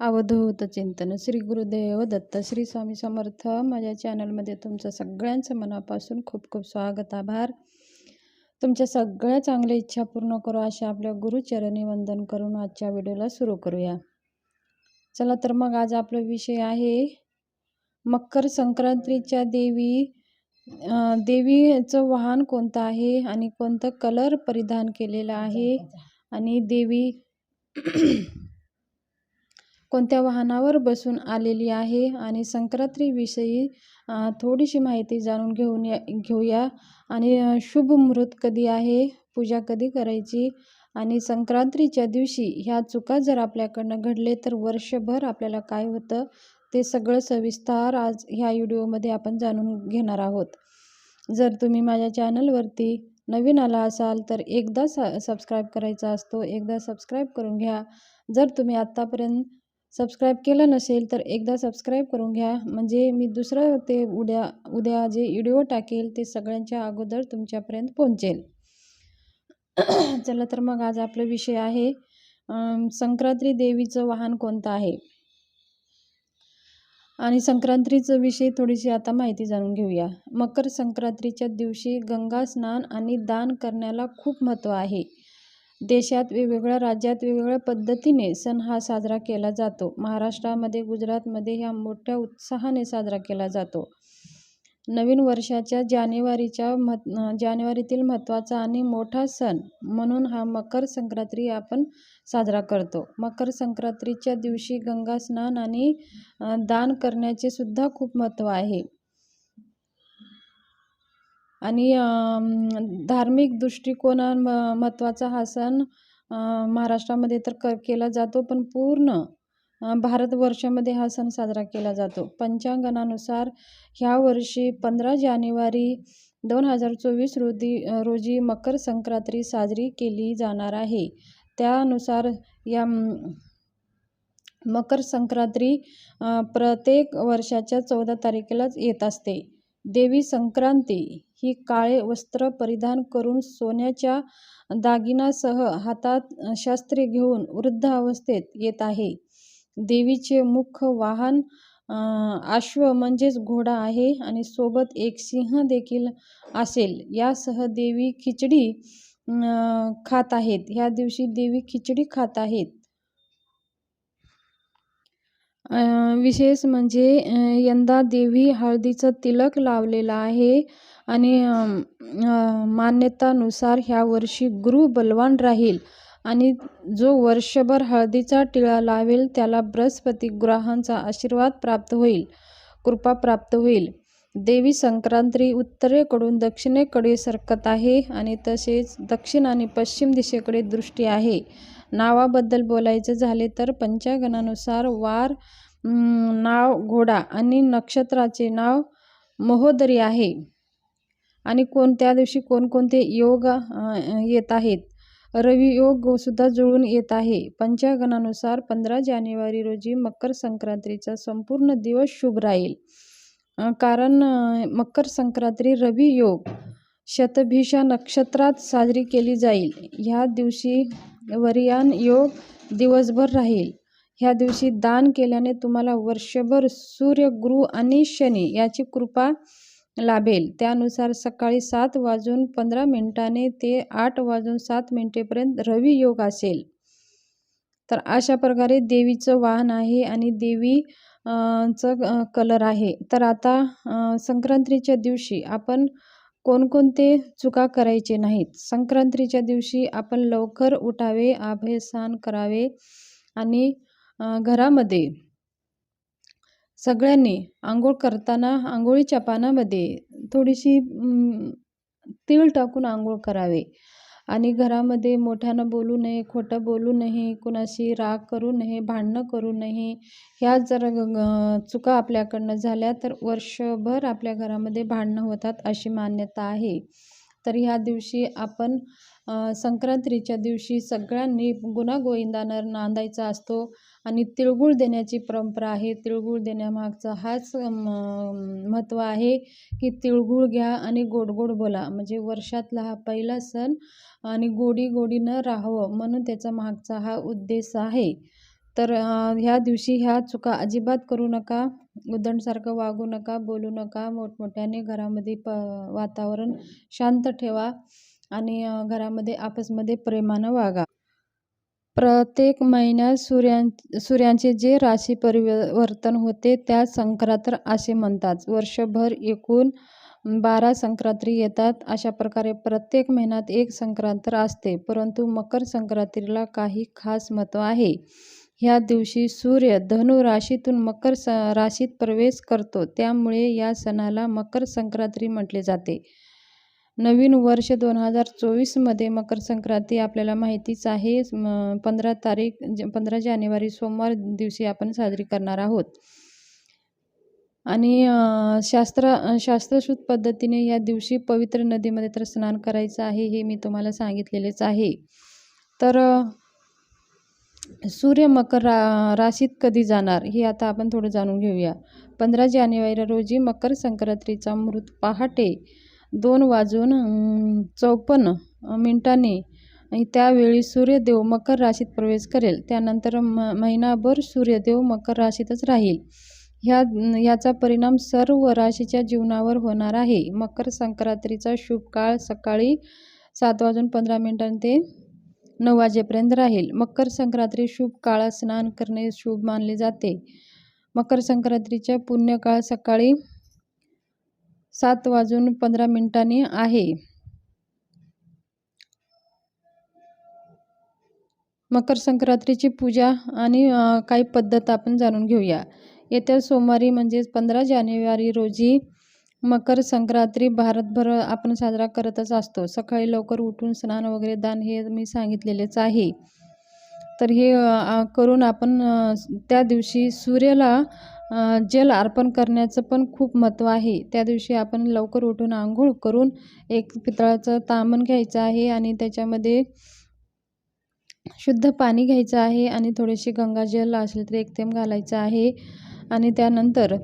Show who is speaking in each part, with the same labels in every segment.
Speaker 1: अवधूत चिंतन. श्री गुरुदेव दत्त श्री स्वामी समर्थ. माझ्या चॅनलमध्ये तुमचं सगळ्यांचं मनापासून खूप खूप स्वागत आभार. तुमच्या सगळ्या चांगल्या इच्छा पूर्ण करू अशा आपल्या गुरुचरणी वंदन करून आजच्या व्हिडिओला सुरू करूया. चला तर मग आज आपला विषय आहे मकर संक्रांतीच्या देवी देवीचं वाहन कोणतं आहे आणि कोणतं कलर परिधान केलेलं आहे आणि देवी कोणत्या वाहनावर बसून आलेली आहे? आणि संक्रांतीविषयी थोडीशी माहिती जाणून घेऊन या घेऊया. आणि शुभ मुहूर्त कधी आहे? पूजा कधी करायची? आणि संक्रांतीच्या दिवशी ह्या चुका जर आपल्याकडनं घडले तर वर्षभर आपल्याला काय होतं? ते सगळं सविस्तर आज ह्या व्हिडिओमध्ये आपण जाणून घेणार आहोत. जर तुम्ही माझ्या चॅनलवरती नवीन आला असाल तर एकदा स सबस्क्राईब करायचा असतो. एकदा सबस्क्राईब करून घ्या. जर तुम्ही आत्तापर्यंत सबस्क्राईब केलं नसेल तर एकदा सबस्क्राईब करून घ्या. म्हणजे मी दुसरं ते उद्या उद्या जे व्हिडिओ टाकेल ते सगळ्यांच्या अगोदर तुमच्यापर्यंत पोहोचेल. चला तर मग आज आपला विषय आहे संक्रांती देवीचं वाहन कोणतं आहे? आणि संक्रांतीचं विषयी थोडीशी आता माहिती जाणून घेऊया. मकर संक्रांतीच्या दिवशी गंगा स्नान आणि दान करण्याला खूप महत्त्व आहे. देशात वेगवेगळ्या राज्यात वेगवेगळ्या पद्धतीने सण हा साजरा केला जातो. महाराष्ट्रामध्ये गुजरातमध्ये ह्या मोठ्या उत्साहाने साजरा केला जातो. नवीन वर्षाच्या जानेवारीच्या मह जानेवारीतील महत्त्वाचा आणि मोठा सण म्हणून हा मकर संक्रांती आपण साजरा करतो. मकर संक्रांतीच्या दिवशी गंगा स्नान आणि दान करण्याचे सुद्धा खूप महत्त्व आहे. आणि धार्मिक दृष्टिकोना महत्त्वाचा हा सण महाराष्ट्रामध्ये तर क केला जातो पण पूर्ण भारतवर्षामध्ये हा सण साजरा केला जातो. पंचांगणानुसार ह्या वर्षी पंधरा जानेवारी दोन हजार चोवीस रोजी रोजी मकर संक्रांती साजरी केली जाणार आहे. त्यानुसार या मकर संक्रांती प्रत्येक वर्षाच्या चौदा तारखेलाच येत असते. देवी संक्रांती ही काळे वस्त्र परिधान करून सोन्याच्या दागिनासह हातात शस्त्रे घेऊन वृद्ध अवस्थेत येत आहे. देवीचे मुख्य वाहन अश्व म्हणजेच घोडा आहे आणि सोबत एक सिंह देखील असेल. यासह देवी खिचडी खात आहेत. ह्या दिवशी देवी खिचडी खात आहेत. विशेष म्हणजे यंदा देवी हळदीचं तिलक लावलेलं आहे आणि मान्यतानुसार ह्या वर्षी गुरु बलवान राहील आणि जो वर्षभर हळदीचा टिळा लावेल त्याला बृहस्पती ग्रहांचा आशीर्वाद प्राप्त होईल कृपा प्राप्त होईल. देवी संक्रांती उत्तरेकडून दक्षिणेकडे सरकत आहे आणि तसेच दक्षिण आणि पश्चिम दिशेकडे दृष्टी आहे. नावाबद्दल बोलायचं झाले तर पंचागणानुसार वार नाव घोडा आणि नक्षत्राचे नाव महोदरी आहे. आणि कोणत्या दिवशी कोणकोणते योग येत आहेत? रवी सुद्धा जुळून येत आहे. पंचागणानुसार पंधरा जानेवारी रोजी मकर संक्रांतीचा संपूर्ण दिवस शुभ राहील. कारण मकर संक्रांती रवी योग शतभिषा नक्षत्रात साजरी केली जाईल. ह्या दिवशी वरियान योग दिवसभर राहील. ह्या दिवशी दान केल्याने तुम्हाला वर्षभर सूर्य गुरु आणि शनी याची कृपा लाभेल. त्यानुसार सकाळी सात वाजून पंधरा मिनिटाने ते आठ वाजून सात मिनिटेपर्यंत रवी योग असेल. तर अशा प्रकारे देवीचं वाहन आहे आणि देवी चं कलर आहे. तर आता संक्रांतीच्या दिवशी आपण कोणकोणते चुका करायचे नाहीत. संक्रांतीच्या दिवशी आपण लवकर उठावे अभयस्नान करावे आणि घरामध्ये सगळ्यांनी आंघोळ करताना आंघोळीच्या पानामध्ये थोडीशी तीळ टाकून आंघोळ करावे. आणि घरामध्ये मोठ्यानं बोलू नये खोटं बोलू नये कुणाशी राग करू नये भांडणं करू नये ह्या जर चुका आपल्याकडनं झाल्या तर वर्षभर आपल्या घरामध्ये भांडणं होतात अशी मान्यता आहे. तर ह्या दिवशी आपण संक्रांतीच्या दिवशी सगळ्यांनी गुणागोविंदानं नांदायचा असतो आणि तिळगुळ देण्याची परंपरा आहे. तिळगुळ देण्यामागचा हाच महत्त्व आहे की तिळगुळ घ्या आणि गोड गोड बोला. म्हणजे वर्षातला हा पहिला सण आणि गोडी गोडीनं राहावं म्हणून त्याचा मागचा हा उद्देश आहे. तर ह्या दिवशी ह्या चुका अजिबात करू नका. उद्धटसारखं वागू नका बोलू नका मोठमोठ्याने घरामध्ये प वातावरण शांत ठेवा आणि घरामध्ये आपसमध्ये प्रेमानं वागा. प्रत्येक महिन्यात सूर्यां सूर्यांचे जे राशी परिवर्तन होते त्या संक्रांत असे म्हणतात. वर्षभर एकूण बारा संक्रांती येतात. अशा प्रकारे प्रत्येक महिन्यात एक संक्रांत असते. परंतु मकर संक्रांतीला काही खास महत्त्व आहे. ह्या दिवशी सूर्य धनु राशीतून मकर स राशीत प्रवेश करतो. त्यामुळे या सणाला मकर संक्रांती म्हटले जाते. नवीन वर्ष दोन हजार चोवीसमध्ये मकर संक्रांती आपल्याला माहितीच आहे. पंधरा तारीख पंधरा जानेवारी सोमवार दिवशी आपण साजरी करणार आहोत. आणि शास्त्र शास्त्रशुद्ध पद्धतीने या दिवशी पवित्र नदीमध्ये तर स्नान करायचं आहे हे मी तुम्हाला सांगितलेलेच आहे. तर सूर्य मकर रा राशीत कधी जाणार हे आता आपण थोडं जाणून घेऊया. पंधरा जानेवारी रोजी मकर संक्रांतीचा मृत पहाटे दोन वाजून चौपन्न मिनिटांनी त्यावेळी सूर्यदेव मकर राशीत प्रवेश करेल. त्यानंतर म महिनाभर सूर्यदेव मकर राशीतच राहील. ह्या याचा परिणाम सर्व राशीच्या जीवनावर होणार आहे. मकर संक्रांतीचा शुभ काळ सकाळी सात वाजून पंधरा मिनिटांनी ते नऊ वाजेपर्यंत राहील. मकर संक्रांती शुभ काळात स्नान करणे शुभ मानले जाते. मकर संक्रांतीच्या पुण्यकाळ सकाळी सात वाजून पंधरा मिनिटांनी आहे. मकर संक्रांतीची पूजा आणि काही पद्धत आपण जाणून घेऊया. येत्या सोमवारी म्हणजेच पंधरा जानेवारी रोजी मकर संक्रांती भारतभर आपण साजरा करतच असतो. सकाळी लवकर उठून स्नान वगैरे दान हे मी सांगितलेलेच आहे. तर हे करून आपण त्या दिवशी सूर्याला जल अर्पण करण्याचं पण खूप महत्त्व आहे. त्या दिवशी आपण लवकर उठून आंघोळ करून एक पितळाचं तामण घ्यायचं आहे आणि त्याच्यामध्ये शुद्ध पाणी घ्यायचं आहे आणि थोडेसे गंगाजल असेल तर एक थेंब घालायचं आहे. आणि त्यानंतर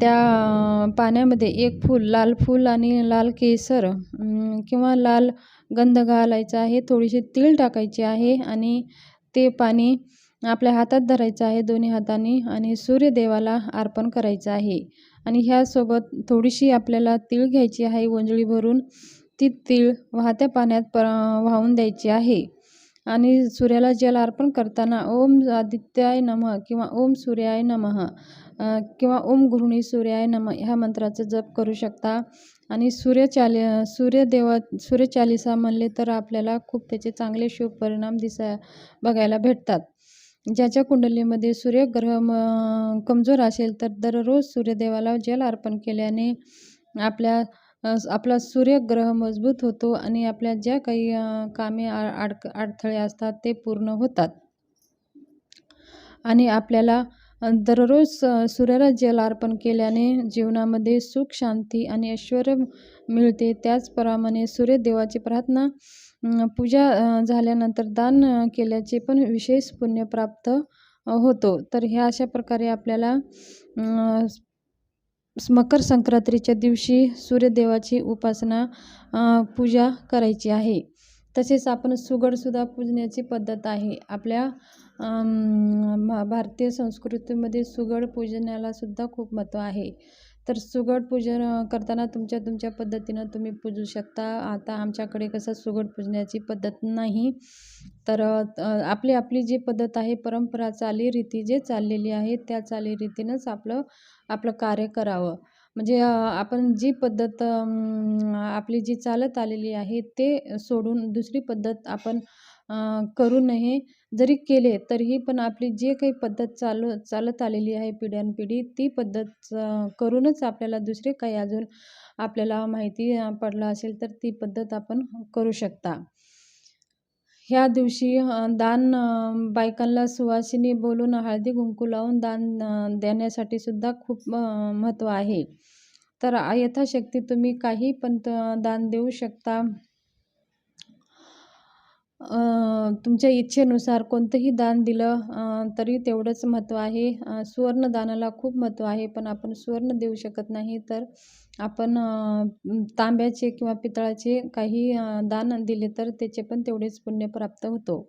Speaker 1: त्या पाण्यामध्ये एक फूल लाल फूल आणि लाल केसर किंवा लाल गंध घालायचा आहे थोडीशी तीळ टाकायची आहे आणि ते पाणी आपल्या हातात धरायचं आहे दोन्ही हातांनी आणि सूर्यदेवाला अर्पण करायचं आहे. आणि ह्यासोबत थोडीशी आपल्याला तीळ घ्यायची आहे वंजळी भरून ती तीळ वाहत्या पाण्यात प वाहून द्यायची आहे. आणि सूर्याला जल अर्पण करताना ओम आदित्याय नमः किंवा ओम सूर्याय नमः किंवा ओम गृहिणी सूर्याय नम ह्या मंत्राचा जप करू शकता. आणि सूर्यचाली सूर्यदेवा सूर्यचालिसा म्हणले तर आपल्याला खूप त्याचे चांगले शुभ परिणाम दिसा बघायला भेटतात. ज्याच्या कुंडलीमध्ये सूर्यग्रह म कमजोर असेल तर दररोज सूर्यदेवाला जल अर्पण केल्याने आपल्या आपला सूर्यग्रह मजबूत होतो आणि आपल्या ज्या काही कामे अडक अडथळे असतात ते पूर्ण होतात. आणि आपल्याला दररोज सूर्याला जल अर्पण केल्याने जीवनामध्ये सुख शांती आणि ऐश्वर मिळते. त्याचप्रमाणे सूर्यदेवाची प्रार्थना पूजा झाल्यानंतर दान केल्याचे पण विशेष पुण्य प्राप्त होतो. तर ह्या अशा प्रकारे आपल्याला मकर संक्रांतीच्या दिवशी सूर्यदेवाची उपासना पूजा करायची आहे. तसेच आपण सुगडसुद्धा पूजण्याची पद्धत आहे. आपल्या भारतीय संस्कृतीमध्ये सुगड पूजनालासुद्धा खूप महत्त्व आहे. तर सुगड पूजन करताना तुमच्या तुमच्या पद्धतीनं तुम्ही पूजू शकता. आता आमच्याकडे कसं सुगड पूजण्याची पद्धत नाही. तर आपली आपली जी पद्धत आहे परंपरा चालीरीती जे चाललेली आहे त्या चालीरीतीनंच आपलं आपलं कार्य करावं. म्हणजे आपण जी पद्धत आपली जी चालत आलेली आहे ते सोडून दुसरी पद्धत आपण करू नये. जरी केले तरीही पण आपली जे काही पद्धत चालू चालत आलेली आहे पिढ्यानपिढी ती पद्धत करूनच आपल्याला दुसरे काही अजून आपल्याला माहिती पडलं असेल तर ती पद्धत आपण करू शकता. ह्या दिवशी दान बायकांना सुवासिनी बोलून हळदी कुंकू लावून दान देण्यासाठी सुद्धा खूप महत्त्व आहे. तर यथाशक्ती तुम्ही काही पण दान देऊ शकता. तुमच्या इच्छेनुसार कोणतंही दान दिलं तरी तेवढंच महत्त्व आहे. सुवर्णदानाला खूप महत्त्व आहे पण आपण सुवर्ण देऊ शकत नाही तर आपण तांब्याचे किंवा पितळाचे काही दान दिले तर त्याचे पण तेवढेच पुण्य प्राप्त होतो.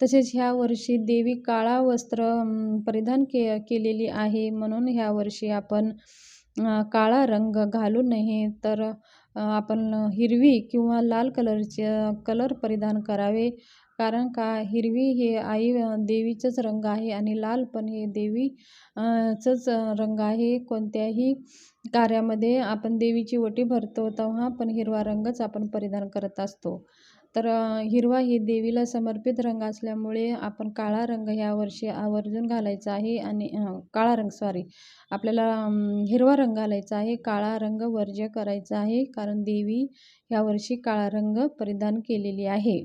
Speaker 1: तसेच ह्या वर्षी देवी काळा वस्त्र परिधान के केलेली आहे. म्हणून ह्या वर्षी आपण काळा रंग घालू नये तर आपण हिरवी किंवा लाल कलरचे कलर परिधान करावे. कारण का? हिरवी हे आई देवीचाच देवीचंच रंग आहे आणि लाल पण हे देवी चंच रंग आहे. कोणत्याही कार्यामध्ये आपण देवीची ओटी भरतो तेव्हा पण हिरवा रंगच आपण परिधान करत असतो. तर हिरवा ही देवीला समर्पित रंग असल्यामुळे आपण काळा रंग ह्या वर्षी आवर्जून घालायचा आहे आणि काळा रंग सॉरी आपल्याला हिरवा रंग घालायचा आहे काळा रंग वर्ज्य करायचा आहे कारण देवी ह्या वर्षी काळा रंग परिधान केलेली आहे.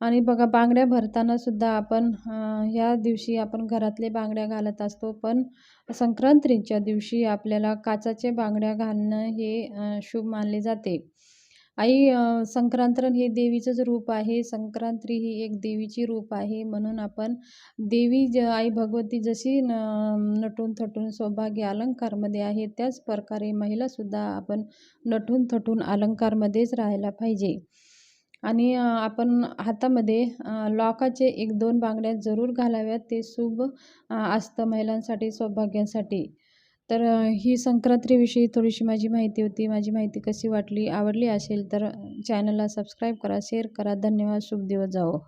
Speaker 1: आणि बघा बांगड्या भरताना सुद्धा आपण ह्या दिवशी आपण घरातले बांगड्या घालत असतो पण संक्रांतीच्या दिवशी आपल्याला काचाचे बांगड्या घालणं हे शुभ मानले जाते. आई संक्रांतरण हे देवीचंच रूप आहे संक्रांती ही एक देवीची रूप आहे. म्हणून आपण देवी ज आई भगवती जशी न नटून थटून सौभाग्य अलंकारमध्ये आहे त्याच प्रकारे महिलासुद्धा आपण नटून थटून अलंकारमध्येच राहायला पाहिजे. आणि आपण हातामध्ये लॉकाचे एक दोन बांगड्या जरूर घालाव्यात. ते शुभ असतं महिलांसाठी सौभाग्यांसाठी. तर ही संक्रांतीविषयी थोडीशी माझी माहिती होती. माझी माहिती कशी वाटली आवडली असेल तर चॅनलला सबस्क्राईब करा शेअर करा. धन्यवाद. शुभ दिवस जावो.